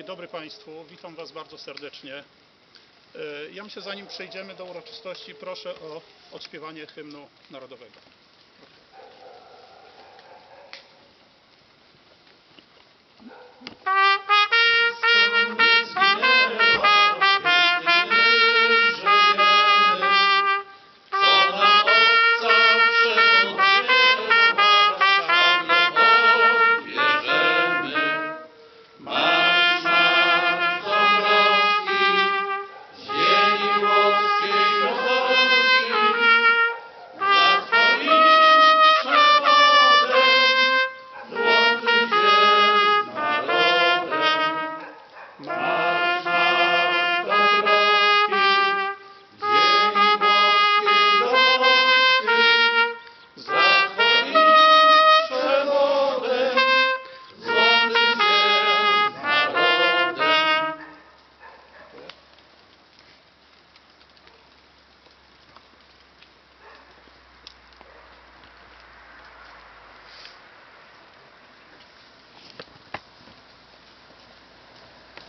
dobry Państwu, witam Was bardzo serdecznie. E, Ja myślę, zanim przejdziemy do uroczystości, proszę o odśpiewanie hymnu narodowego.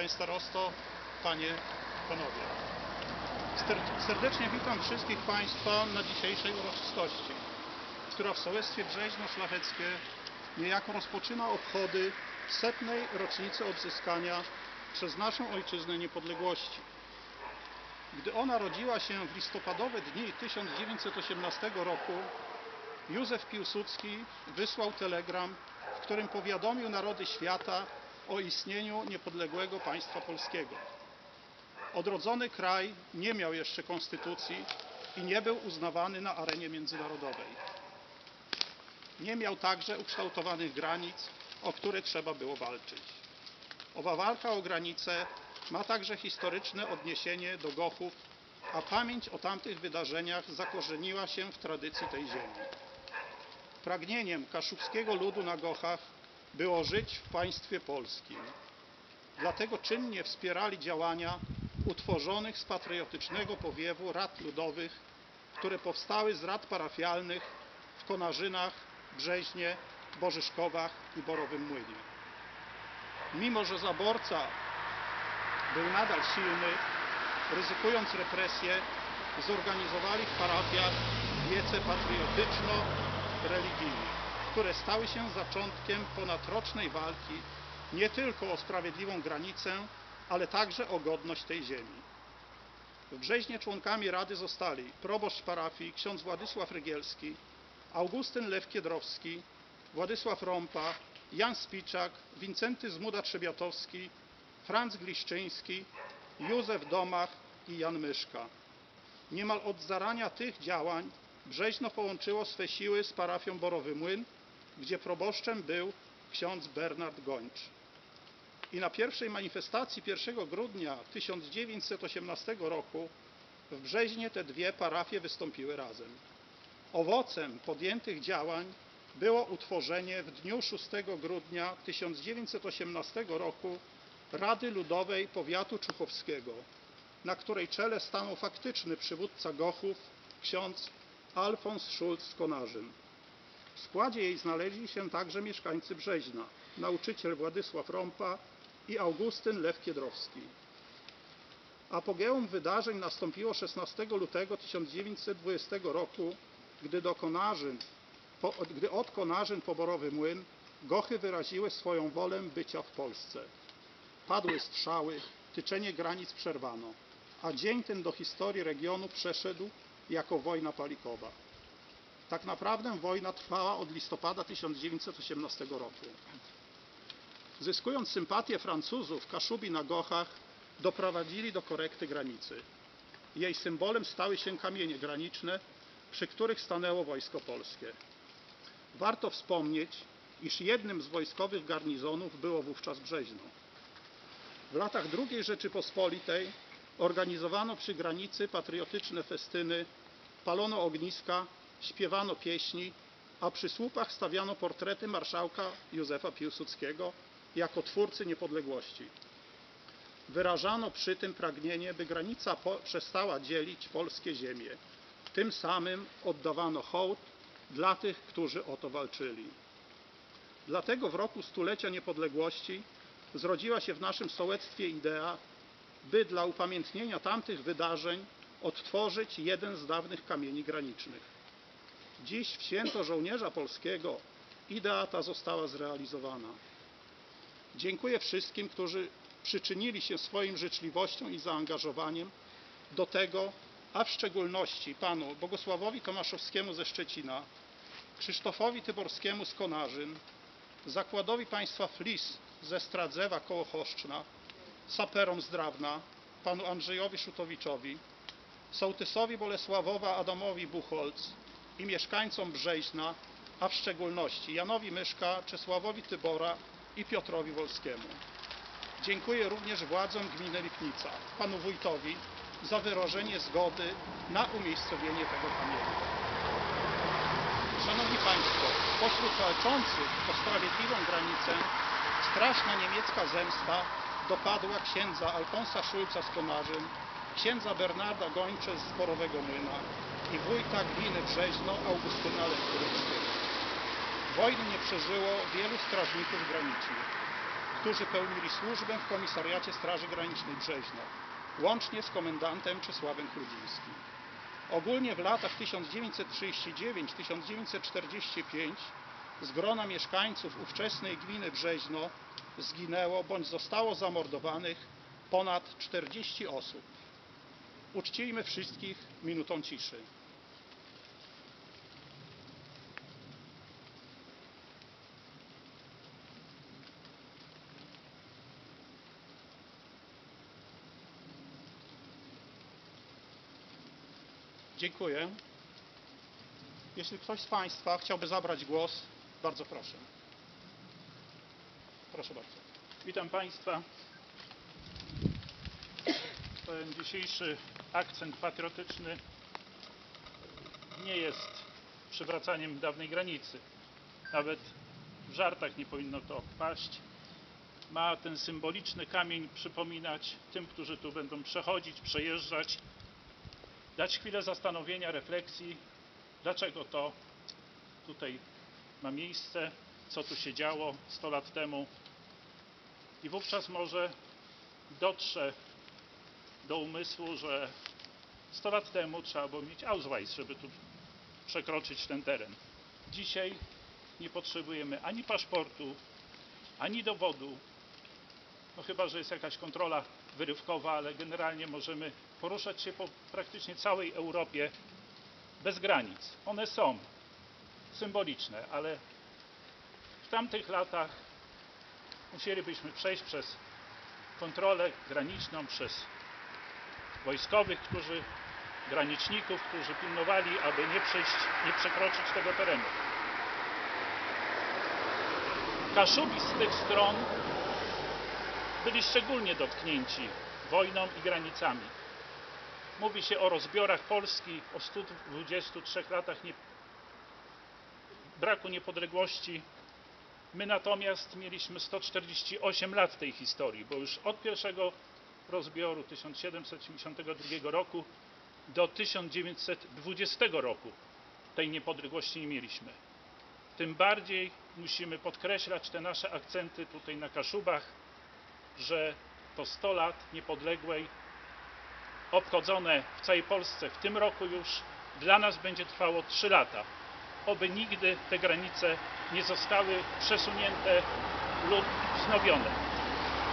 Panie starosto, panie, panowie. Serdecznie witam wszystkich Państwa na dzisiejszej uroczystości, która w sołectwie Brzeźno Szlacheckie niejako rozpoczyna obchody setnej rocznicy odzyskania przez naszą ojczyznę niepodległości. Gdy ona rodziła się w listopadowe dni 1918 roku, Józef Piłsudski wysłał telegram, w którym powiadomił narody świata o istnieniu niepodległego państwa polskiego. Odrodzony kraj nie miał jeszcze konstytucji i nie był uznawany na arenie międzynarodowej. Nie miał także ukształtowanych granic, o które trzeba było walczyć. Owa walka o granice ma także historyczne odniesienie do Gochów, a pamięć o tamtych wydarzeniach zakorzeniła się w tradycji tej ziemi. Pragnieniem kaszubskiego ludu na Gochach było żyć w państwie polskim. Dlatego czynnie wspierali działania utworzonych z patriotycznego powiewu rad ludowych, które powstały z rad parafialnych w Konarzynach, Brzeźnie, Bożyszkowach i Borowym Młynie. Mimo, że zaborca był nadal silny, ryzykując represje, zorganizowali w parafiach wiece patriotyczno-religijne które stały się zaczątkiem ponadrocznej walki nie tylko o sprawiedliwą granicę, ale także o godność tej ziemi. W Brzeźnie członkami Rady zostali proboszcz parafii ksiądz Władysław Rygielski, Augustyn Lew Kiedrowski, Władysław Rąpa, Jan Spiczak, Wincenty Zmuda-Trzebiatowski, Franz Gliszczyński, Józef Domach i Jan Myszka. Niemal od zarania tych działań Brzeźno połączyło swe siły z parafią Borowy Młyn, gdzie proboszczem był ksiądz Bernard Gończ. I na pierwszej manifestacji 1 grudnia 1918 roku w Brzeźnie te dwie parafie wystąpiły razem. Owocem podjętych działań było utworzenie w dniu 6 grudnia 1918 roku Rady Ludowej Powiatu Czuchowskiego, na której czele stanął faktyczny przywódca Gochów, ksiądz Alfons Schulz z Konarzyn. W składzie jej znaleźli się także mieszkańcy Brzeźna, nauczyciel Władysław Rąpa i Augustyn Lew Kiedrowski. Apogeum wydarzeń nastąpiło 16 lutego 1920 roku, gdy, do Konarzyn, po, gdy od Konarzyn po Borowy Młyn Gochy wyraziły swoją wolę bycia w Polsce. Padły strzały, tyczenie granic przerwano, a dzień ten do historii regionu przeszedł jako wojna palikowa. Tak naprawdę wojna trwała od listopada 1918 roku. Zyskując sympatię Francuzów, Kaszubi na Gochach doprowadzili do korekty granicy. Jej symbolem stały się kamienie graniczne, przy których stanęło wojsko polskie. Warto wspomnieć, iż jednym z wojskowych garnizonów było wówczas Brzeźno. W latach II Rzeczypospolitej organizowano przy granicy patriotyczne festyny, palono ogniska, śpiewano pieśni, a przy słupach stawiano portrety marszałka Józefa Piłsudskiego jako twórcy niepodległości. Wyrażano przy tym pragnienie, by granica przestała dzielić polskie ziemie. Tym samym oddawano hołd dla tych, którzy o to walczyli. Dlatego w roku stulecia niepodległości zrodziła się w naszym sołectwie idea, by dla upamiętnienia tamtych wydarzeń odtworzyć jeden z dawnych kamieni granicznych. Dziś w święto żołnierza polskiego idea ta została zrealizowana. Dziękuję wszystkim, którzy przyczynili się swoim życzliwością i zaangażowaniem do tego, a w szczególności panu Bogusławowi Tomaszowskiemu ze Szczecina, Krzysztofowi Tyborskiemu z Konarzyn, zakładowi państwa Flis ze Stradzewa koło Choszczna, saperom z Drawna, panu Andrzejowi Szutowiczowi, sołtysowi Bolesławowa Adamowi Buchholz i mieszkańcom Brzeźna, a w szczególności Janowi Myszka, Czesławowi Tybora i Piotrowi Wolskiemu. Dziękuję również władzom gminy Lipnica, panu wójtowi za wyrażenie zgody na umiejscowienie tego kamienia. Szanowni Państwo, pośród walczących o sprawiedliwą granicę straszna niemiecka zemsta dopadła księdza Alfonsa Szulca z Konarzyn, księdza Bernarda Gończe z Sporowego Młyna i wójta gminy Brzeźno Augustyna Lekturyckiego. Wojny nie przeżyło wielu strażników granicznych, którzy pełnili służbę w Komisariacie Straży Granicznej Brzeźno, łącznie z komendantem Czesławem Chrudzińskim. Ogólnie w latach 1939-1945 z grona mieszkańców ówczesnej gminy Brzeźno zginęło bądź zostało zamordowanych ponad 40 osób. Uczcijmy wszystkich minutą ciszy. Dziękuję. Jeśli ktoś z Państwa chciałby zabrać głos, bardzo proszę. Proszę bardzo. Witam Państwa. Ten dzisiejszy akcent patriotyczny nie jest przywracaniem dawnej granicy. Nawet w żartach nie powinno to paść. Ma ten symboliczny kamień przypominać tym, którzy tu będą przechodzić, przejeżdżać, dać chwilę zastanowienia, refleksji, dlaczego to tutaj ma miejsce, co tu się działo 100 lat temu, i wówczas może dotrze do umysłu, że 100 lat temu trzeba było mieć Ausweis, żeby tu przekroczyć ten teren. Dzisiaj nie potrzebujemy ani paszportu, ani dowodu, no chyba, że jest jakaś kontrola wyrywkowa, ale generalnie możemy poruszać się po praktycznie całej Europie bez granic. One są symboliczne, ale w tamtych latach musielibyśmy przejść przez kontrolę graniczną, przez wojskowych, którzy, graniczników, którzy pilnowali, aby nie przejść, nie przekroczyć tego terenu. Kaszubi z tych stron byli szczególnie dotknięci wojną i granicami. Mówi się o rozbiorach Polski, o 123 latach nie, braku niepodległości My natomiast mieliśmy 148 lat tej historii, bo już od pierwszego rozbioru 1772 roku do 1920 roku tej niepodległości nie mieliśmy. Tym bardziej musimy podkreślać te nasze akcenty tutaj na Kaszubach, że to 100 lat niepodległej obchodzone w całej Polsce w tym roku już dla nas będzie trwało 3 lata oby nigdy te granice nie zostały przesunięte lub wznowione.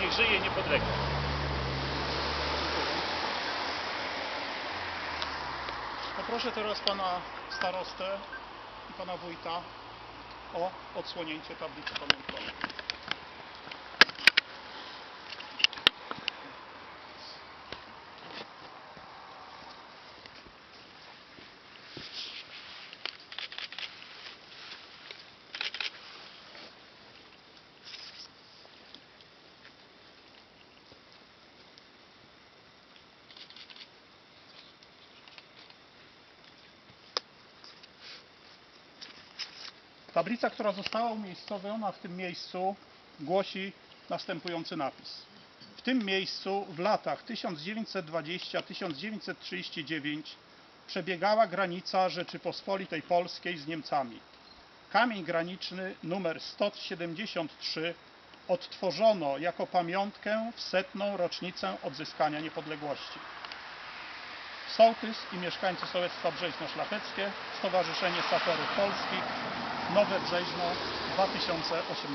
Niech żyje niepodległość. Poproszę teraz pana starostę i pana wójta o odsłonięcie tablicy pamiątkowej. Tablica, która została umiejscowiona w tym miejscu, głosi następujący napis. W tym miejscu w latach 1920-1939 przebiegała granica Rzeczypospolitej Polskiej z Niemcami. Kamień graniczny numer 173 odtworzono jako pamiątkę w setną rocznicę odzyskania niepodległości. Sołtys i mieszkańcy Sołectwa Brzeźno-Szlacheckie, Stowarzyszenie Saperów Polskich, Nowe Brzeźno 2018.